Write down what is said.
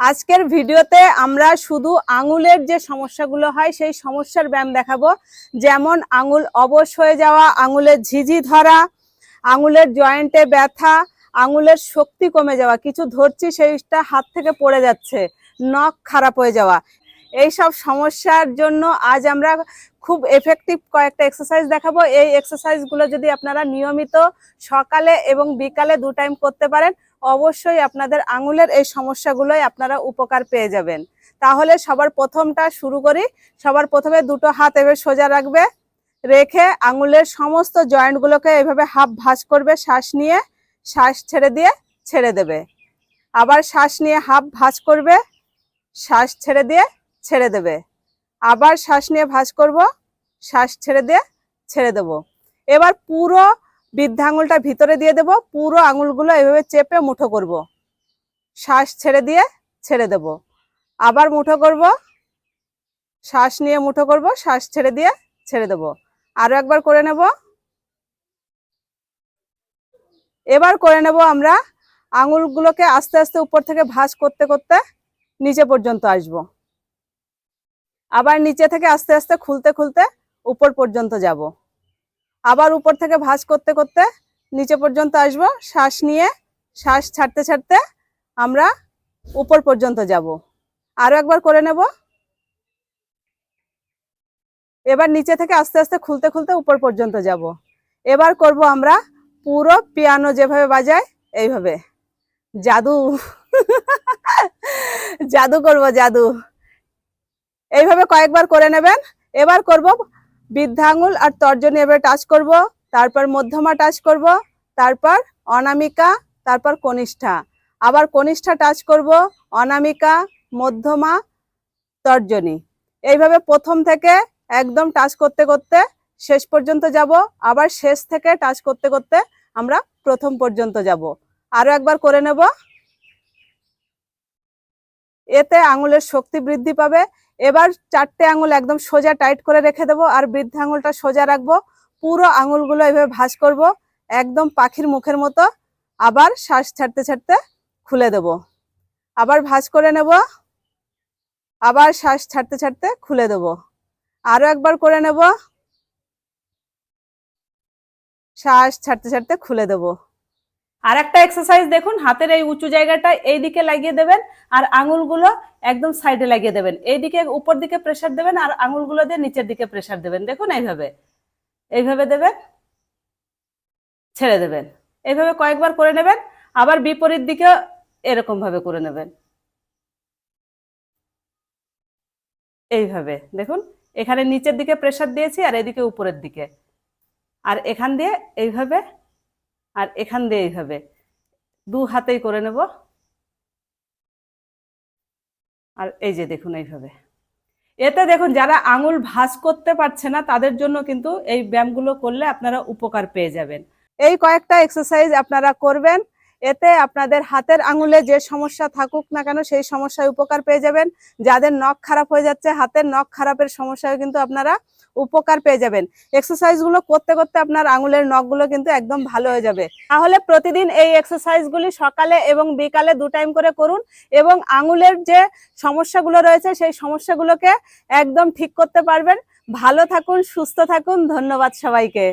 আজকের ভিডিওতে আমরা শুধু আঙুলের যে সমস্যাগুলো হয়, সেই সমস্যার ব্যায়াম দেখাবো। যেমন আঙুল অবশ হয়ে যাওয়া, আঙুলের ঝিঝি ধরা, আঙুলের জয়েন্টে ব্যথা, আঙুলের শক্তি কমে যাওয়া, কিছু ধরছি সেইটা হাত থেকে পড়ে যাচ্ছে, নখ খারাপ হয়ে যাওয়া। এই সব সমস্যার জন্য আজ আমরা খুব এফেক্টিভ কয়েকটা এক্সারসাইজ দেখাবো। এই এক্সারসাইজগুলো যদি আপনারা নিয়মিত সকালে এবং বিকালে দু টাইম করতে পারেন অবশ্যই আপনাদের আঙুলের এই সমস্যাগুলোই আপনারা উপকার পেয়ে যাবেন। তাহলে সবার প্রথমটা শুরু করি। সবার প্রথমে দুটো হাত এভাবে সোজা রাখবে, রেখে আঙুলের সমস্ত জয়েন্টগুলোকে এভাবে হাফ ভাঁজ করবে, শ্বাস নিয়ে, শ্বাস ছেড়ে দিয়ে ছেড়ে দেবে। আবার শ্বাস নিয়ে হাফ ভাঁজ করবে, শ্বাস ছেড়ে দিয়ে ছেড়ে দেবে। আবার শ্বাস নিয়ে ভাঁজ করব, শ্বাস ছেড়ে দিয়ে ছেড়ে দেব। এবার পুরো বৃদ্ধা আঙুলটা ভিতরে দিয়ে দেব, পুরো আঙুলগুলো এভাবে চেপে মুঠো করব। শ্বাস ছেড়ে দিয়ে ছেড়ে দেব। আবার মুঠো করব, শ্বাস নিয়ে মুঠো করব, শ্বাস ছেড়ে দিয়ে ছেড়ে দেব। আরও একবার করে নেব। এবার করে নেব আমরা আঙুলগুলোকে আস্তে আস্তে উপর থেকে ভাঁজ করতে করতে নিচে পর্যন্ত আসব। আবার নিচে থেকে আস্তে আস্তে খুলতে খুলতে উপর পর্যন্ত যাব। আবার উপর থেকে ভাঁজ করতে করতে নিচে পর্যন্ত আসব, শ্বাস নিয়ে, শ্বাস ছাড়তে ছাড়তে আমরা উপর পর্যন্ত যাব। আরও একবার করে নেব। এবার নিচে থেকে আস্তে আস্তে খুলতে খুলতে উপর পর্যন্ত যাব। এবার করব আমরা পুরো পিয়ানো যেভাবে বাজায়, এইভাবে। জাদু। জাদু করব, জাদু। এইভাবে কয়েকবার করে নেবেন। এবার করব বৃদ্ধা আঙুল আর তর্জনী এভাবে টাচ করব, তারপর মধ্যমা টাচ করব, তারপর অনামিকা, তারপর কনিষ্ঠা। আবার কনিষ্ঠা টাচ করব, অনামিকা, মধ্যমা, তর্জনী। এইভাবে প্রথম থেকে একদম টাচ করতে করতে শেষ পর্যন্ত যাব, আবার শেষ থেকে টাচ করতে করতে আমরা প্রথম পর্যন্ত যাব। আরও একবার করে নেব। এতে আঙুলের শক্তি বৃদ্ধি পাবে এবার চারটে আঙুল একদম সোজা টাইট করে রেখে দেবো আর বৃদ্ধ আঙুলটা সোজা রাখব। পুরো আঙুলগুলো এভাবে ভাঁজ করব, একদম পাখির মুখের মতো। আবার শ্বাস ছাড়তে ছাড়তে খুলে দেব। আবার ভাঁজ করে নেব। আবার শ্বাস ছাড়তে ছাড়তে খুলে দেব। আরও একবার করে নেব। শ্বাস ছাড়তে ছাড়তে খুলে দেব। আর একটা এক্সারসাইজ দেখুন, হাতের এই উঁচু জায়গাটা এই দিকে লাগিয়ে দেবেন আর আঙুলগুলো একদম সাইডে লাগিয়ে দেবেন। এই দিকে উপর দিকে প্রেশার দেবেন আর আঙুলগুলো দিয়ে নিচের দিকে প্রেশার দেবেন। দেখুন এইভাবে। এইভাবে দেবেন, ছেড়ে দেবেন। এইভাবে কয়েকবার করে নেবেন, আবার বিপরীত দিকে এরকম ভাবে করে নেবেন। এইভাবে, দেখুন, এখানে নিচের দিকে প্রেশার দিয়েছি আর এদিকে উপরের দিকে। আর এখান দিয়ে এইভাবে আর এখান দিয়ে এইভাবে দু হাতেই করে নেব। আর এই যে দেখুন এইভাবে। এতে দেখুন, যারা আঙুল ভাঁজ করতে পারছে না, তাদের জন্য কিন্তু এই ব্যায়ামগুলো করলে আপনারা উপকার পেয়ে যাবেন। এই কয়েকটা এক্সারসাইজ আপনারা করবেন। এতে আপনাদের হাতের আঙুলে যে সমস্যা থাকুক না কেন, সেই সমস্যায় উপকার পেয়ে যাবেন। যাদের নখ খারাপ হয়ে যাচ্ছে, হাতের নখ খারাপের সমস্যায় কিন্তু আপনারা উপকার পেয়ে যাবেন। এক্সারসাইজগুলো করতে করতে আপনার আঙুলের নখগুলো কিন্তু একদম ভালো হয়ে যাবে। তাহলে প্রতিদিন এই এক্সারসাইজ গুলি সকালে এবং বিকালে দু টাইম করে করুন এবং আঙুলের যে সমস্যাগুলো রয়েছে, সেই সমস্যাগুলোকে একদম ঠিক করতে পারবেন। ভালো থাকুন, সুস্থ থাকুন। ধন্যবাদ সবাইকে।